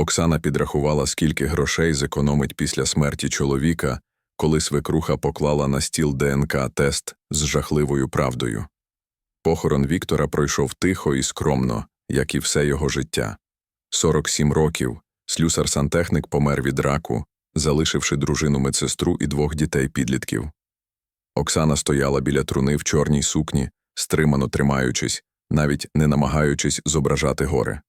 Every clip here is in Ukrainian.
Оксана підрахувала, скільки грошей зекономить після смерті чоловіка, коли свекруха поклала на стіл ДНК-тест з жахливою правдою. Похорон Віктора пройшов тихо і скромно, як і все його життя. 47 років слюсар-сантехник помер від раку, залишивши дружину медсестру і двох дітей-підлітків. Оксана стояла біля труни в чорній сукні, стримано тримаючись, навіть не намагаючись зображати горе.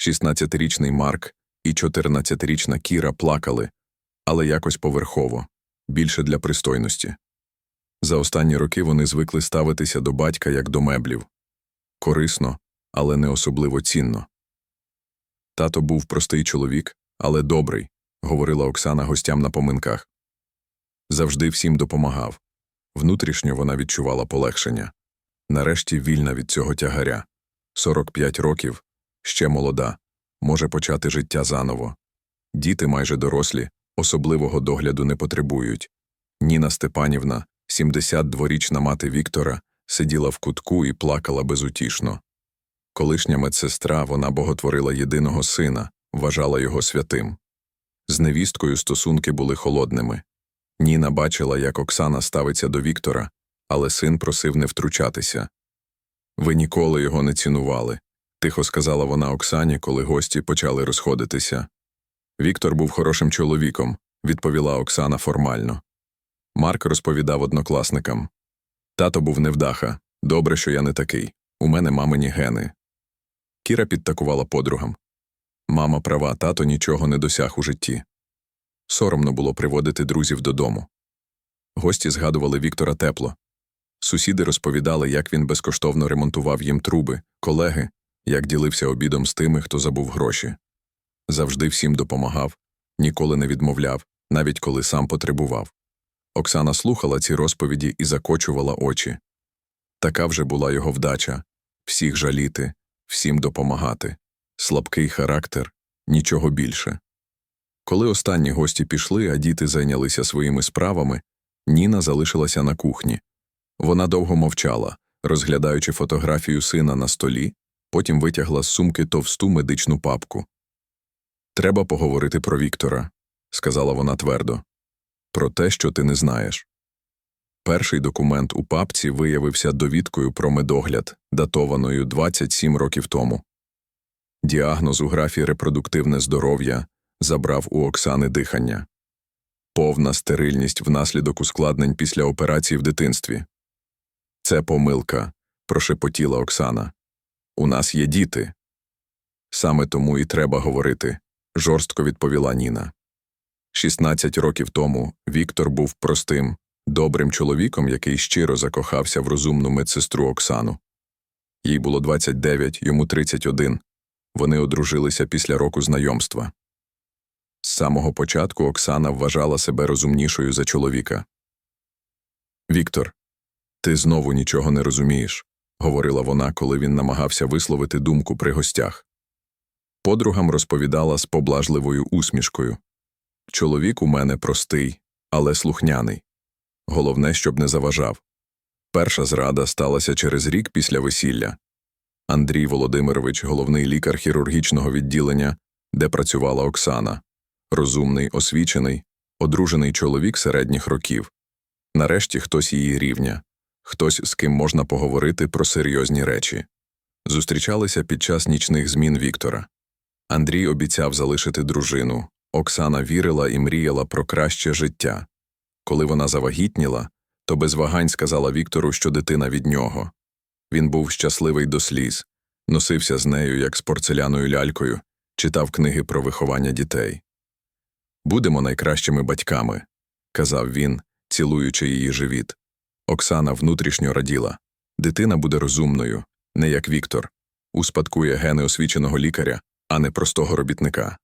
16-річний Марк і 14-річна Кіра плакали, але якось поверхово, більше для пристойності. За останні роки вони звикли ставитися до батька як до меблів. Корисно, але не особливо цінно. Тато був простий чоловік, але добрий, говорила Оксана гостям на поминках. Завжди всім допомагав. Внутрішньо вона відчувала полегшення. Нарешті вільна від цього тягаря. 45 років, ще молода, може почати життя заново. Діти майже дорослі, особливого догляду не потребують. Ніна Степанівна, 72-річна мати Віктора, сиділа в кутку і плакала безутішно. Колишня медсестра вона боготворила єдиного сина, вважала його святим. З невісткою стосунки були холодними. Ніна бачила, як Оксана ставиться до Віктора, але син просив не втручатися. Ви ніколи його не цінували, тихо сказала вона Оксані, коли гості почали розходитися. Віктор був хорошим чоловіком, відповіла Оксана формально. Марк розповідав однокласникам Тато був невдаха. Добре, що я не такий. У мене мамині гени. Кіра підтакувала подругам. Мама права, тато нічого не досяг у житті. Соромно було приводити друзів додому. Гості згадували Віктора тепло. Сусіди розповідали, як він безкоштовно ремонтував їм труби, колеги, як ділився обідом з тими, хто забув гроші. Завжди всім допомагав, ніколи не відмовляв, навіть коли сам потребував. Оксана слухала ці розповіді і закочувала очі. Така вже була його вдача всіх жаліти, всім допомагати, слабкий характер, нічого більше. Коли останні гості пішли, а діти зайнялися своїми справами, Ніна залишилася на кухні. Вона довго мовчала, розглядаючи фотографію сина на столі, потім витягла з сумки товсту медичну папку. Треба поговорити про Віктора, сказала вона твердо. Про те, що ти не знаєш. Перший документ у папці виявився довідкою про медогляд, датованою 27 років тому. Діагноз у графі репродуктивне здоров'я забрав у Оксани дихання. Повна стерильність внаслідок ускладнень після операції в дитинстві. Це помилка, прошепотіла Оксана. У нас є діти. Саме тому і треба говорити, жорстко відповіла Ніна. 16 років тому Віктор був простим, добрим чоловіком, який щиро закохався в розумну медсестру Оксану. Їй було 29, йому 31. Вони одружилися після року знайомства. З самого початку Оксана вважала себе розумнішою за чоловіка. Віктор, ти знову нічого не розумієш, говорила вона, коли він намагався висловити думку при гостях. Подругам розповідала з поблажливою усмішкою Чоловік у мене простий, але слухняний. Головне, щоб не заважав. Перша зрада сталася через рік після весілля. Андрій Володимирович, головний лікар хірургічного відділення, де працювала Оксана, розумний, освічений, одружений чоловік середніх років. Нарешті хтось її рівня, хтось, з ким можна поговорити про серйозні речі. Зустрічалися під час нічних змін Віктора. Андрій обіцяв залишити дружину. Оксана вірила і мріяла про краще життя. Коли вона завагітніла, то без вагань сказала Віктору, що дитина від нього. Він був щасливий до сліз, носився з нею, як з порцеляною лялькою, читав книги про виховання дітей. Будемо найкращими батьками, казав він, цілуючи її живіт. Оксана внутрішньо раділа дитина буде розумною, не як Віктор, успадкує гени освіченого лікаря, а не простого робітника.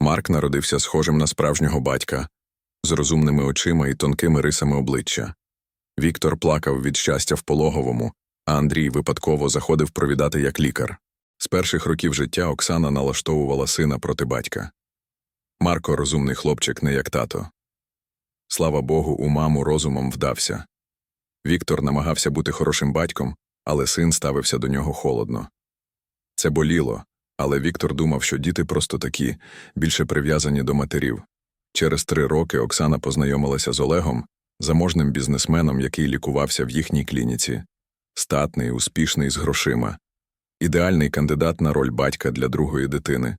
Марк народився схожим на справжнього батька, з розумними очима і тонкими рисами обличчя. Віктор плакав від щастя в пологовому, а Андрій випадково заходив провідати як лікар. З перших років життя Оксана налаштовувала сина проти батька. Марко розумний хлопчик, не як тато. Слава Богу, у маму розумом вдався. Віктор намагався бути хорошим батьком, але син ставився до нього холодно. Це боліло, Але Віктор думав, що діти просто такі, більше прив'язані до матерів. Через три роки Оксана познайомилася з Олегом, заможним бізнесменом, який лікувався в їхній клініці. Статний, успішний, з грошима. Ідеальний кандидат на роль батька для другої дитини.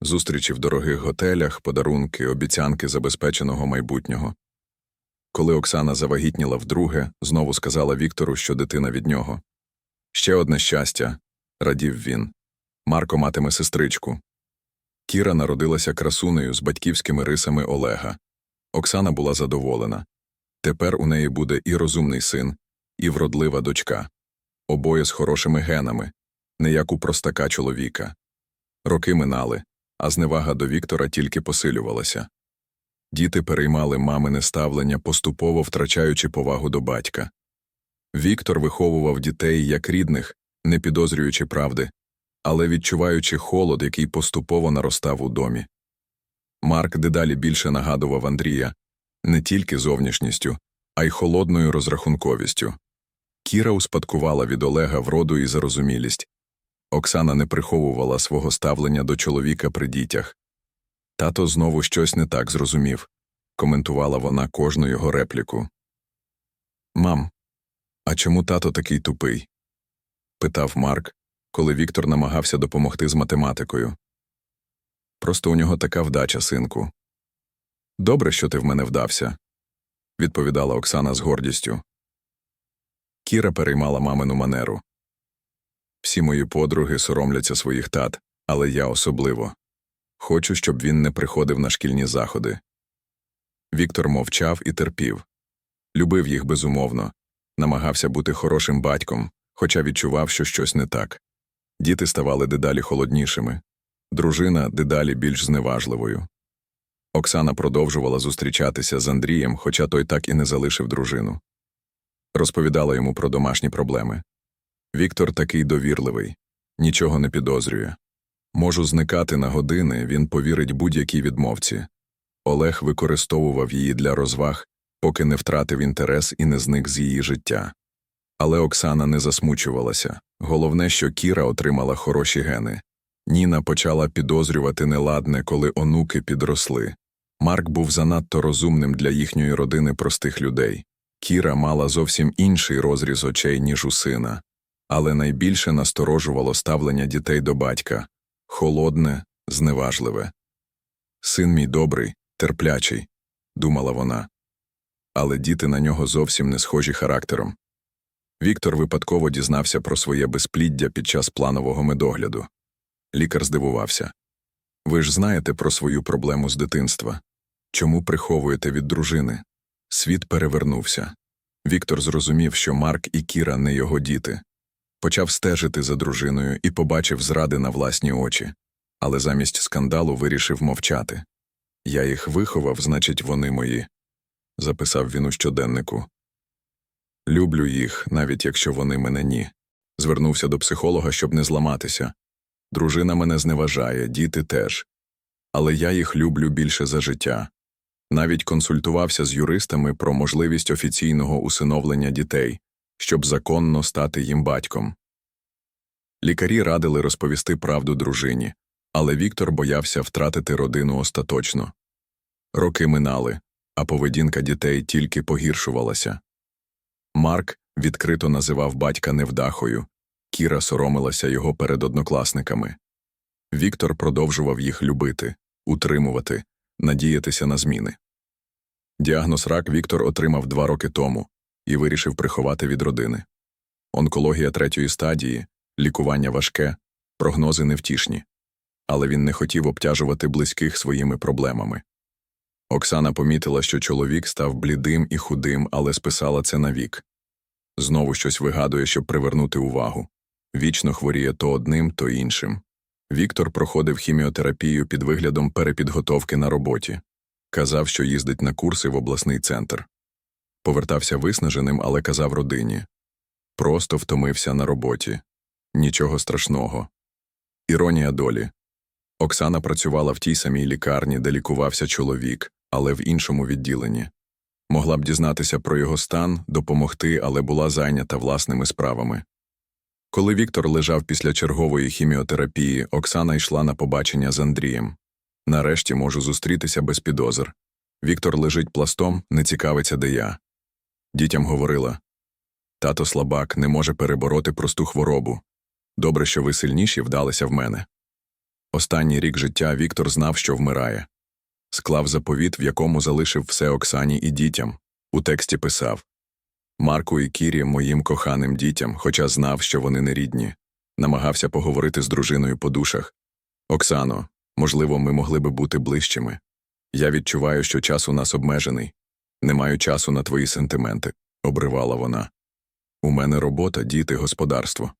Зустрічі в дорогих готелях, подарунки, обіцянки забезпеченого майбутнього. Коли Оксана завагітніла вдруге, знову сказала Віктору, що дитина від нього. Ще одне щастя, радів він. Марко матиме сестричку. Кіра народилася красунею з батьківськими рисами Олега. Оксана була задоволена. Тепер у неї буде і розумний син, і вродлива дочка. Обоє з хорошими генами, не як у простака чоловіка. Роки минали, а зневага до Віктора тільки посилювалася. Діти переймали мамине ставлення, поступово втрачаючи повагу до батька. Віктор виховував дітей як рідних, не підозрюючи правди, але відчуваючи холод, який поступово наростав у домі. Марк дедалі більше нагадував Андрія не тільки зовнішністю, а й холодною розрахунковістю. Кіра успадкувала від Олега вроду і зарозумілість. Оксана не приховувала свого ставлення до чоловіка при дітях. Тато знову щось не так зрозумів, коментувала вона кожну його репліку. Мам, а чому тато такий тупий? питав Марк, коли Віктор намагався допомогти з математикою. Просто у нього така вдача, синку. Добре, що ти в мене вдався, відповідала Оксана з гордістю. Кіра переймала мамину манеру. Всі мої подруги соромляться своїх тат, але я особливо. Хочу, щоб він не приходив на шкільні заходи. Віктор мовчав і терпів. Любив їх безумовно, намагався бути хорошим батьком, хоча відчував, що щось не так. Діти ставали дедалі холоднішими, дружина дедалі більш зневажливою. Оксана продовжувала зустрічатися з Андрієм, хоча той так і не залишив дружину. Розповідала йому про домашні проблеми. Віктор такий довірливий, нічого не підозрює. Можу зникати на години, він повірить будь-якій відмовці. Олег використовував її для розваг, поки не втратив інтерес і не зник з її життя. Але Оксана не засмучувалася. Головне, що Кіра отримала хороші гени. Ніна почала підозрювати неладне, коли онуки підросли. Марк був занадто розумним для їхньої родини простих людей. Кіра мала зовсім інший розріз очей, ніж у сина. Але найбільше насторожувало ставлення дітей до батька холодне, зневажливе. Син мій добрий, терплячий, думала вона. Але діти на нього зовсім не схожі характером. Віктор випадково дізнався про своє безпліддя під час планового медогляду. Лікар здивувався. Ви ж знаєте про свою проблему з дитинства. Чому приховуєте від дружини? Світ перевернувся. Віктор зрозумів, що Марк і Кіра не його діти. Почав стежити за дружиною і побачив зради на власні очі, але замість скандалу вирішив мовчати. Я їх виховав, значить, вони мої, записав він у щоденнику. Люблю їх, навіть якщо вони мене ні. Звернувся до психолога, щоб не зламатися. Дружина мене зневажає, діти теж. Але я їх люблю більше за життя. Навіть консультувався з юристами про можливість офіційного усиновлення дітей, щоб законно стати їм батьком. Лікарі радили розповісти правду дружині, але Віктор боявся втратити родину остаточно. Роки минали, а поведінка дітей тільки погіршувалася. Марк відкрито називав батька невдахою, Кіра соромилася його перед однокласниками. Віктор продовжував їх любити, утримувати, надіятися на зміни. Діагноз рак Віктор отримав два роки тому і вирішив приховати від родини. Онкологія третьої стадії, лікування важке, прогнози невтішні. Але він не хотів обтяжувати близьких своїми проблемами. Оксана помітила, що чоловік став блідим і худим, але списала це на вік. Знову щось вигадує, щоб привернути увагу. Вічно хворіє то одним, то іншим. Віктор проходив хіміотерапію під виглядом перепідготовки на роботі. Казав, що їздить на курси в обласний центр. Повертався виснаженим, але казав родині просто втомився на роботі. Нічого страшного. Іронія долі. Оксана працювала в тій самій лікарні, де лікувався чоловік, але в іншому відділенні. Могла б дізнатися про його стан, допомогти, але була зайнята власними справами. Коли Віктор лежав після чергової хіміотерапії, Оксана йшла на побачення з Андрієм. Нарешті можу зустрітися без підозр. Віктор лежить пластом, не цікавиться, де я. Дітям говорила тато слабак не може перебороти просту хворобу. Добре, що ви сильніші вдалися в мене. Останній рік життя Віктор знав, що вмирає. Склав заповіт, в якому залишив все Оксані і дітям. У тексті писав Марку і Кірі моїм коханим дітям, хоча знав, що вони не рідні. Намагався поговорити з дружиною по душах. Оксано, можливо, ми могли би бути ближчими. Я відчуваю, що час у нас обмежений. Не маю часу на твої сентименти, обривала вона. У мене робота, діти, господарство.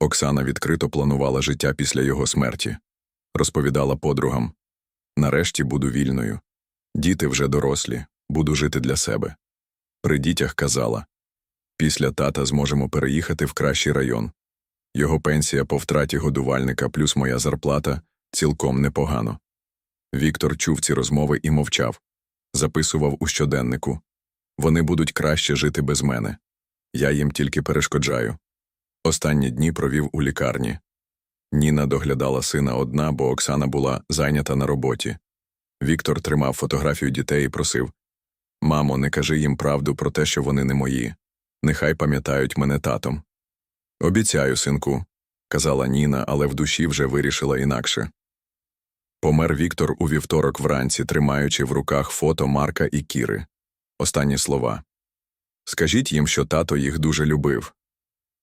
Оксана відкрито планувала життя після його смерті. Розповідала подругам нарешті буду вільною. Діти вже дорослі, буду жити для себе. При дітях казала після тата зможемо переїхати в кращий район. Його пенсія по втраті годувальника плюс моя зарплата цілком непогано. Віктор чув ці розмови і мовчав, записував у щоденнику вони будуть краще жити без мене. Я їм тільки перешкоджаю. Останні дні провів у лікарні. Ніна доглядала сина одна, бо Оксана була зайнята на роботі. Віктор тримав фотографію дітей і просив Мамо, не кажи їм правду про те, що вони не мої. Нехай пам'ятають мене татом. Обіцяю, синку, казала Ніна, але в душі вже вирішила інакше. Помер Віктор у вівторок вранці, тримаючи в руках фото Марка і Кіри. Останні слова. Скажіть їм, що тато їх дуже любив.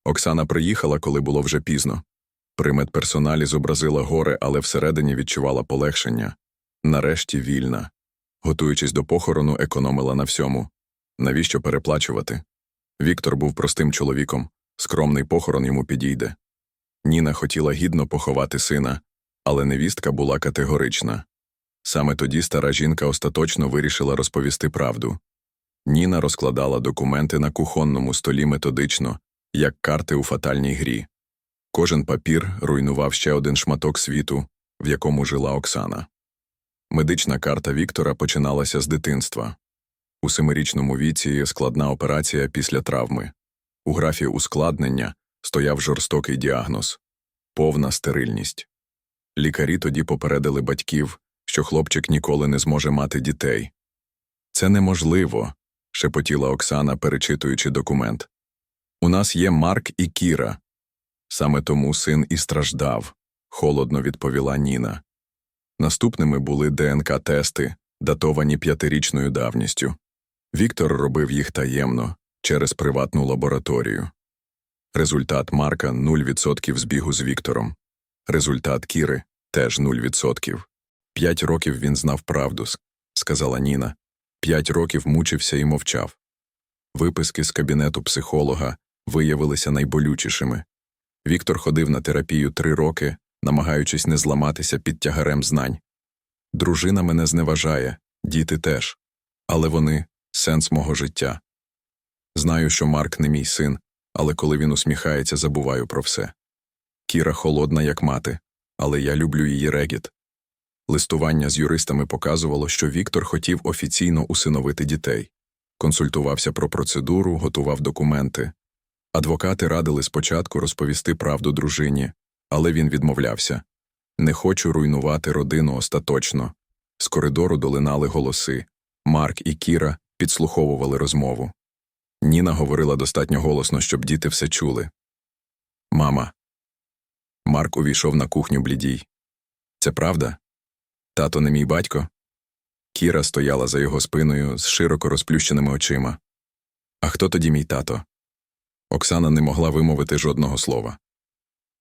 Оксана приїхала, коли було вже пізно. При медперсоналі зобразила горе, але всередині відчувала полегшення. Нарешті вільна. Готуючись до похорону, економила на всьому. Навіщо переплачувати? Віктор був простим чоловіком, скромний похорон йому підійде. Ніна хотіла гідно поховати сина, але невістка була категорична. Саме тоді стара жінка остаточно вирішила розповісти правду. Ніна розкладала документи на кухонному столі методично, як карти у фатальній грі. Кожен папір руйнував ще один шматок світу, в якому жила Оксана. Медична карта Віктора починалася з дитинства. У семирічному віці складна операція після травми. У графі ускладнення стояв жорстокий діагноз повна стерильність. Лікарі тоді попередили батьків, що хлопчик ніколи не зможе мати дітей. Це неможливо, шепотіла Оксана, перечитуючи документ. У нас є Марк і Кіра. Саме тому син і страждав, холодно відповіла Ніна. Наступними були ДНК-тести, датовані п'ятирічною давністю. Віктор робив їх таємно через приватну лабораторію. Результат Марка 0% збігу з Віктором. Результат Кіри теж 0%. П'ять років він знав правду, сказала Ніна. П'ять років мучився і мовчав. Виписки з кабінету психолога виявилися найболючішими. Віктор ходив на терапію три роки, намагаючись не зламатися під тягарем знань. Дружина мене зневажає, діти теж. Але вони сенс мого життя. Знаю, що Марк не мій син, але коли він усміхається, забуваю про все. Кіра холодна, як мати, але я люблю її регіт. Листування з юристами показувало, що Віктор хотів офіційно усиновити дітей, консультувався про процедуру, готував документи. Адвокати радили спочатку розповісти правду дружині, але він відмовлявся не хочу руйнувати родину остаточно. З коридору долинали голоси. Марк і Кіра підслуховували розмову. Ніна говорила достатньо голосно, щоб діти все чули. Мама. Марк увійшов на кухню блідій. Це правда? Тато не мій батько? Кіра стояла за його спиною з широко розплющеними очима. А хто тоді мій тато? Оксана не могла вимовити жодного слова.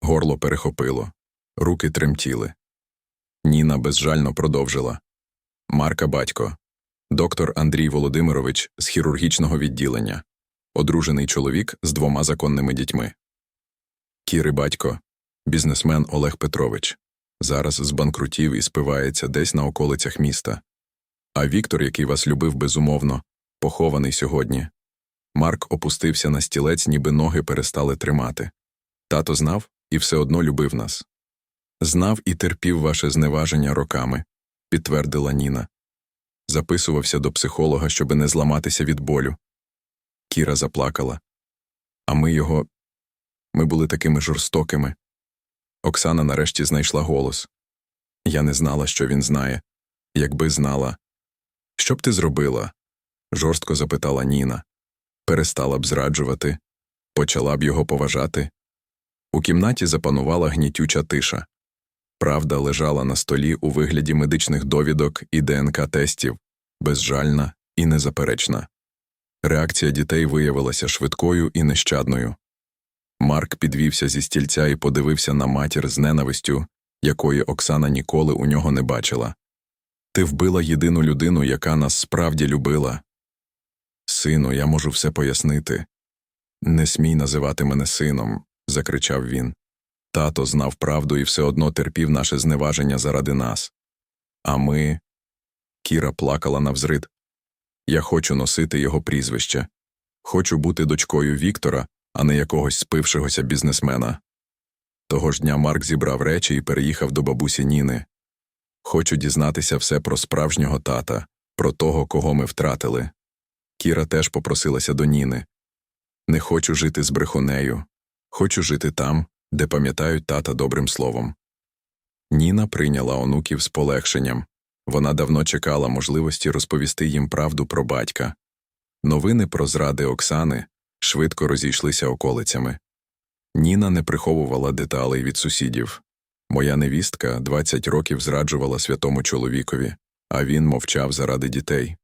Горло перехопило, руки тремтіли. Ніна безжально продовжила Марка батько, доктор Андрій Володимирович з хірургічного відділення, одружений чоловік з двома законними дітьми. Кіри батько, бізнесмен Олег Петрович, зараз збанкрутів і спивається десь на околицях міста. А Віктор, який вас любив безумовно, похований сьогодні. Марк опустився на стілець, ніби ноги перестали тримати. Тато знав і все одно любив нас. Знав і терпів ваше зневаження роками, підтвердила Ніна. Записувався до психолога, щоби не зламатися від болю. Кіра заплакала. А ми його Ми були такими жорстокими. Оксана нарешті знайшла голос. Я не знала, що він знає. Якби знала. Що б ти зробила? жорстко запитала Ніна. Перестала б зраджувати, почала б його поважати. У кімнаті запанувала гнітюча тиша. Правда лежала на столі у вигляді медичних довідок і ДНК-тестів, безжальна і незаперечна. Реакція дітей виявилася швидкою і нещадною. Марк підвівся зі стільця і подивився на матір з ненавистю, якої Оксана ніколи у нього не бачила. Ти вбила єдину людину, яка нас справді любила. Сину, я можу все пояснити. Не смій називати мене сином, закричав він. Тато знав правду і все одно терпів наше зневаження заради нас. А ми. Кіра плакала навзрид. Я хочу носити його прізвище. Хочу бути дочкою Віктора, а не якогось спившогося бізнесмена. Того ж дня Марк зібрав речі і переїхав до бабусі Ніни. Хочу дізнатися все про справжнього тата, про того, кого ми втратили. Кіра теж попросилася до Ніни. Не хочу жити з брехунею. Хочу жити там, де пам'ятають тата добрим словом. Ніна прийняла онуків з полегшенням. Вона давно чекала можливості розповісти їм правду про батька. Новини про зради Оксани швидко розійшлися околицями. Ніна не приховувала деталей від сусідів. Моя невістка 20 років зраджувала святому чоловікові, а він мовчав заради дітей.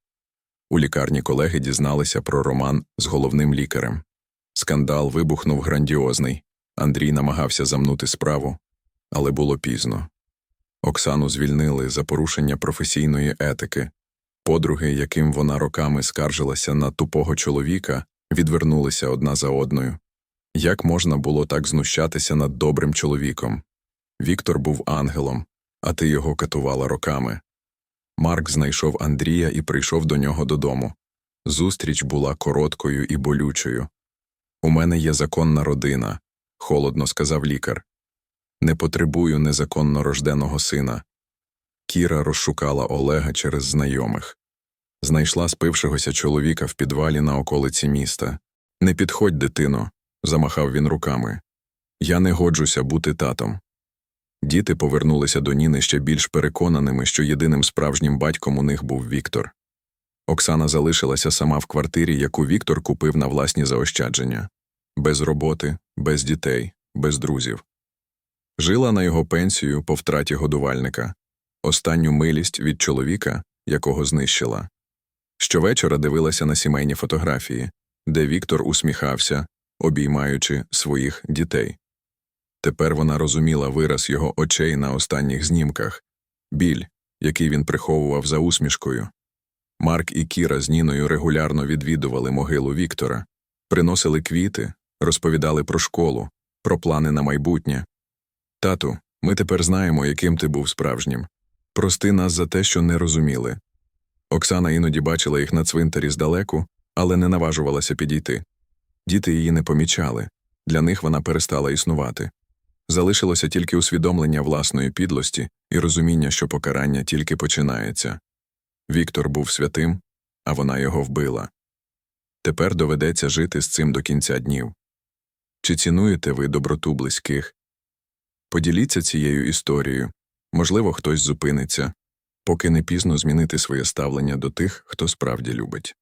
У лікарні колеги дізналися про роман з головним лікарем. Скандал вибухнув грандіозний. Андрій намагався замнути справу, але було пізно. Оксану звільнили за порушення професійної етики. Подруги, яким вона роками скаржилася на тупого чоловіка, відвернулися одна за одною. Як можна було так знущатися над добрим чоловіком? Віктор був ангелом, а ти його катувала роками. Марк знайшов Андрія і прийшов до нього додому. Зустріч була короткою і болючою. У мене є законна родина, холодно сказав лікар. Не потребую незаконно рожденого сина. Кіра розшукала Олега через знайомих. Знайшла спившогося чоловіка в підвалі на околиці міста. Не підходь, дитино, замахав він руками. Я не годжуся бути татом. Діти повернулися до Ніни ще більш переконаними, що єдиним справжнім батьком у них був Віктор. Оксана залишилася сама в квартирі, яку Віктор купив на власні заощадження без роботи, без дітей, без друзів. Жила на його пенсію по втраті годувальника, останню милість від чоловіка, якого знищила. Щовечора дивилася на сімейні фотографії, де Віктор усміхався, обіймаючи своїх дітей. Тепер вона розуміла вираз його очей на останніх знімках, біль, який він приховував за усмішкою. Марк і Кіра з Ніною регулярно відвідували могилу Віктора, приносили квіти, розповідали про школу, про плани на майбутнє. Тату, ми тепер знаємо, яким ти був справжнім. Прости нас за те, що не розуміли. Оксана іноді бачила їх на цвинтарі здалеку, але не наважувалася підійти. Діти її не помічали, для них вона перестала існувати. Залишилося тільки усвідомлення власної підлості і розуміння, що покарання тільки починається. Віктор був святим, а вона його вбила. Тепер доведеться жити з цим до кінця днів. Чи цінуєте ви доброту близьких? Поділіться цією історією. Можливо, хтось зупиниться, поки не пізно змінити своє ставлення до тих, хто справді любить.